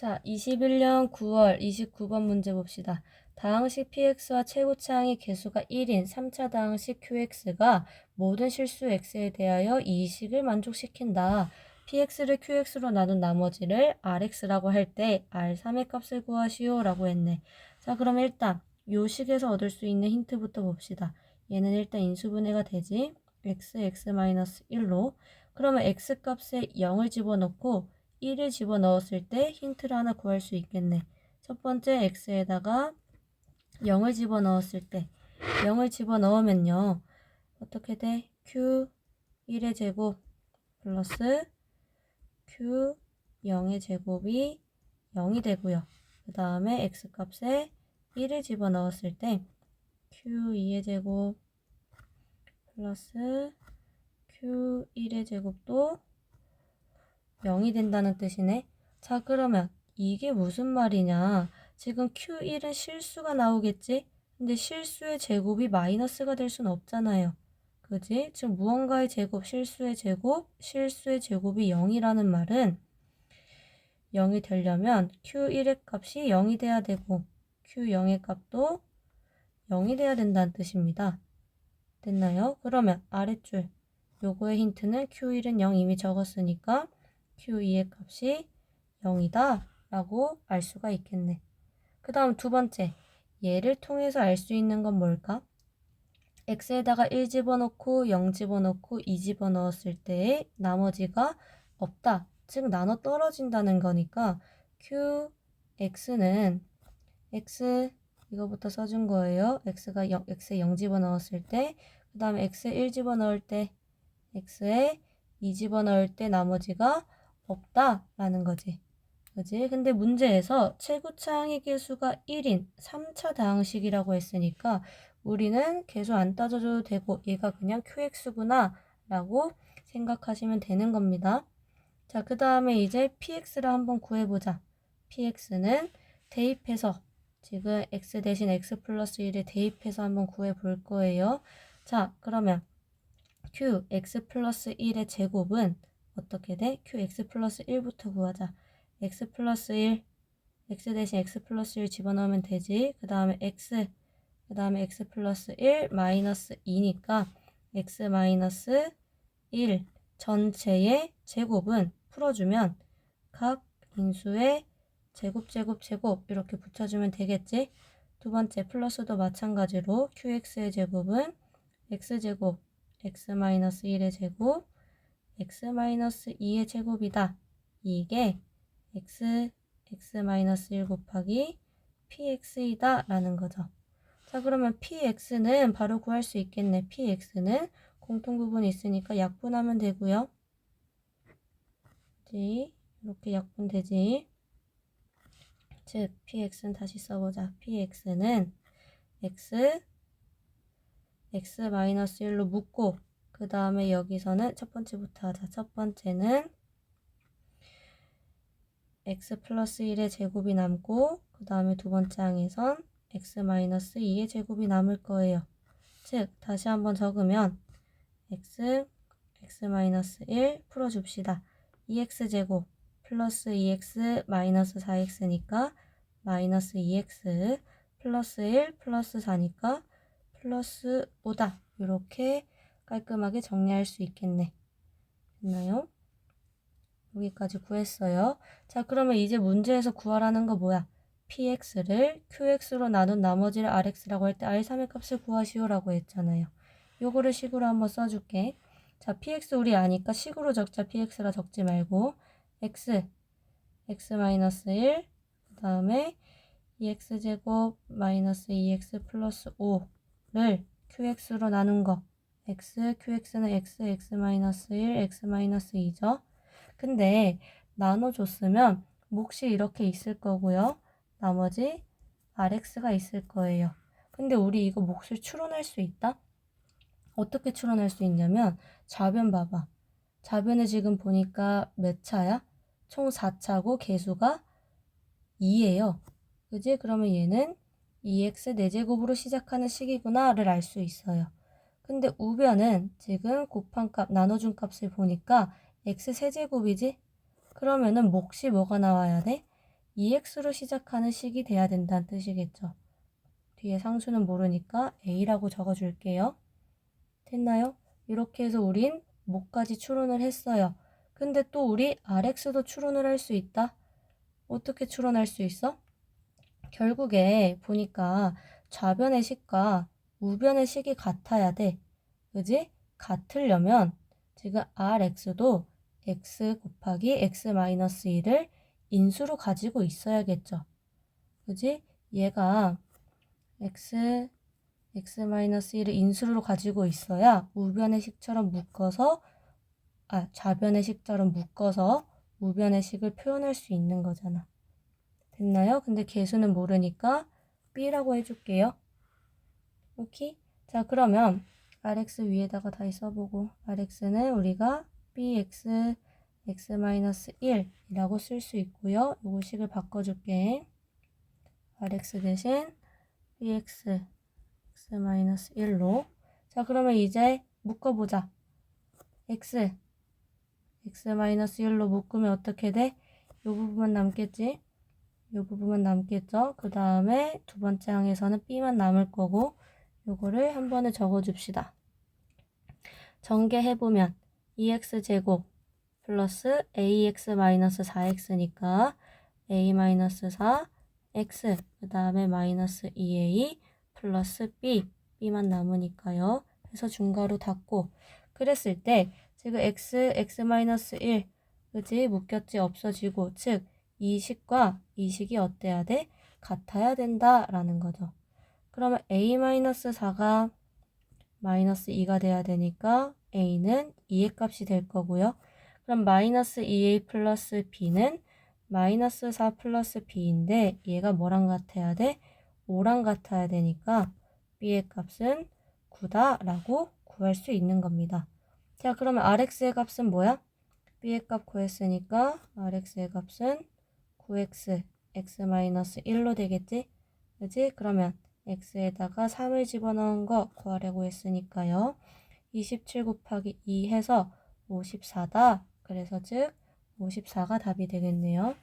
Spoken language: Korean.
자, 21년 9월 29번 문제 봅시다. 다항식 px와 최고차항의 개수가 1인 3차 다항식 qx가 모든 실수 x에 대하여 이 식을 만족시킨다. px를 qx로 나눈 나머지를 rx라고 할 때 r3의 값을 구하시오 라고 했네. 자, 그럼 일단 요 식에서 얻을 수 있는 힌트부터 봅시다. 얘는 일단 인수분해가 되지. x, x-1로. 그러면 x 값에 0을 집어넣고 1을 집어넣었을 때 힌트를 하나 구할 수 있겠네. 첫 번째 x에다가 0을 집어넣었을 때 0을 집어넣으면요. 어떻게 돼? q 1의 제곱 플러스 q 0의 제곱이 0이 되고요. 그 다음에 x 값에 1을 집어넣었을 때 q 2의 제곱 플러스 q 1의 제곱도 0이 된다는 뜻이네. 자, 그러면 이게 무슨 말이냐? 지금 Q1은 실수가 나오겠지? 근데 실수의 제곱이 마이너스가 될 수는 없잖아요. 그지? 지금 무언가의 제곱, 실수의 제곱, 실수의 제곱이 0이라는 말은 0이 되려면 Q1의 값이 0이 돼야 되고 Q0의 값도 0이 돼야 된다는 뜻입니다. 됐나요? 그러면 아랫줄 요거의 힌트는 Q1은 0 이미 적었으니까 Q2의 값이 0이다 라고 알 수가 있겠네. 그 다음 두 번째, 얘를 통해서 알 수 있는 건 뭘까? x에다가 1 집어넣고 0 집어넣고 2 집어넣었을 때 나머지가 없다. 즉 나눠 떨어진다는 거니까 q x는 x 이거부터 써준 거예요. x가 0, x에 0 집어넣었을 때, 그 다음에 x에 1 집어넣을 때, x에 2 집어넣을 때 나머지가 없다라는 거지. 그지? 근데 문제에서 최고차항의 개수가 1인 3차 다항식이라고 했으니까 우리는 개수 안 따져줘도 되고 얘가 그냥 qx구나 라고 생각하시면 되는 겁니다. 자, 그 다음에 이제 px를 한번 구해보자. px는 대입해서 지금 x 대신 x 플러스 1에 대입해서 한번 구해볼 거예요. 자, 그러면 q x 플러스 1의 제곱은 어떻게 돼? qx 플러스 1부터 구하자. x 플러스 1, x 대신 x 플러스 1 집어넣으면 되지. 그 다음에 x, 그 다음에 x 플러스 1 마이너스 2니까 x 마이너스 1 전체의 제곱은 풀어주면 각 인수의 제곱 제곱 제곱 이렇게 붙여주면 되겠지. 두 번째 플러스도 마찬가지로 qx의 제곱은 x제곱 x 마이너스 1의 제곱 x-2의 제곱이다. 이게 x, x-1 곱하기 px이다 라는 거죠. 자 그러면 px는 바로 구할 수 있겠네. px는 공통 부분이 있으니까 약분하면 되고요. 이렇게 약분되지. 즉 px는 다시 써보자. px는 x x-1로 묶고 그 다음에 여기서는 첫 번째부터 하자. 첫 번째는 x 플러스 1의 제곱이 남고 그 다음에 두 번째 항에선 x 마이너스 2의 제곱이 남을 거예요. 즉 다시 한번 적으면 x x 마이너스 1 풀어줍시다. 2x 제곱 플러스 2x 마이너스 4x니까 마이너스 2x 플러스 1 플러스 4니까 플러스 5다. 이렇게 깔끔하게 정리할 수 있겠네. 됐나요? 여기까지 구했어요. 자, 그러면 이제 문제에서 구하라는 거 뭐야? px를 qx로 나눈 나머지를 rx라고 할 때 r3의 값을 구하시오라고 했잖아요. 요거를 식으로 한번 써줄게. 자, px 우리 아니까 식으로 적자 px라 적지 말고 x, x-1, 그 다음에 2x제곱 마이너스 2x 플러스 5를 qx로 나눈 거 x, qx는 x, x-1, x-2죠. 근데 나눠줬으면 몫이 이렇게 있을 거고요. 나머지 rx가 있을 거예요. 근데 우리 이거 몫을 추론할 수 있다? 어떻게 추론할 수 있냐면 좌변 봐봐. 좌변에 지금 보니까 몇 차야? 총 4차고 개수가 2예요. 그지? 그러면 얘는 2x 4제곱으로 시작하는 식이구나를 알 수 있어요. 근데 우변은 지금 곱한 값, 나눠준 값을 보니까 x 세제곱이지? 그러면은 몫이 뭐가 나와야 돼? EX로 시작하는 식이 돼야 된다는 뜻이겠죠. 뒤에 상수는 모르니까 A라고 적어줄게요. 됐나요? 이렇게 해서 우린 뭐까지 추론을 했어요. 근데 또 우리 RX도 추론을 할 수 있다? 어떻게 추론할 수 있어? 결국에 보니까 좌변의 식과 우변의 식이 같아야 돼. 그지? 같으려면 지금 RX도 X 곱하기 X-1을 인수로 가지고 있어야겠죠. 그지? 얘가 X, X-1을 인수로 가지고 있어야 우변의 식처럼 묶어서 아, 좌변의 식처럼 묶어서 우변의 식을 표현할 수 있는 거잖아. 됐나요? 근데 개수는 모르니까 B라고 해줄게요. 오케이? 자, 그러면 RX 위에다가 다시 써보고 RX는 우리가 BX X-1이라고 쓸 수 있고요. 요거 식을 바꿔줄게. RX 대신 BX X-1로 자, 그러면 이제 묶어보자. X X-1로 묶으면 어떻게 돼? 요 부분만 남겠지? 요 부분만 남겠죠? 그 다음에 두 번째 항에서는 B만 남을 거고 요거를 한 번에 적어줍시다. 전개해보면 2x제곱 플러스 ax-4x니까 a-4 x 그 다음에 마이너스 2a 플러스 b b만 남으니까요. 해서 중괄호 닫고 그랬을 때 지금 x x-1 그지 묶였지 없어지고 즉 이 식과 이 식이 어때야 돼? 같아야 된다라는 거죠. 그러면 a-4가 마이너스 2가 돼야 되니까 a는 2의 값이 될 거고요. 그럼 마이너스 2a 플러스 b는 마이너스 4 플러스 b인데 얘가 뭐랑 같아야 돼? 5랑 같아야 되니까 b의 값은 9다 라고 구할 수 있는 겁니다. 자 그러면 rx의 값은 뭐야? b의 값 구했으니까 rx의 값은 9x x-1로 되겠지? 그지? 그러면 x에다가 3을 집어넣은 거 구하려고 했으니까요. 27 곱하기 2 해서 54다. 그래서 즉 54가 답이 되겠네요.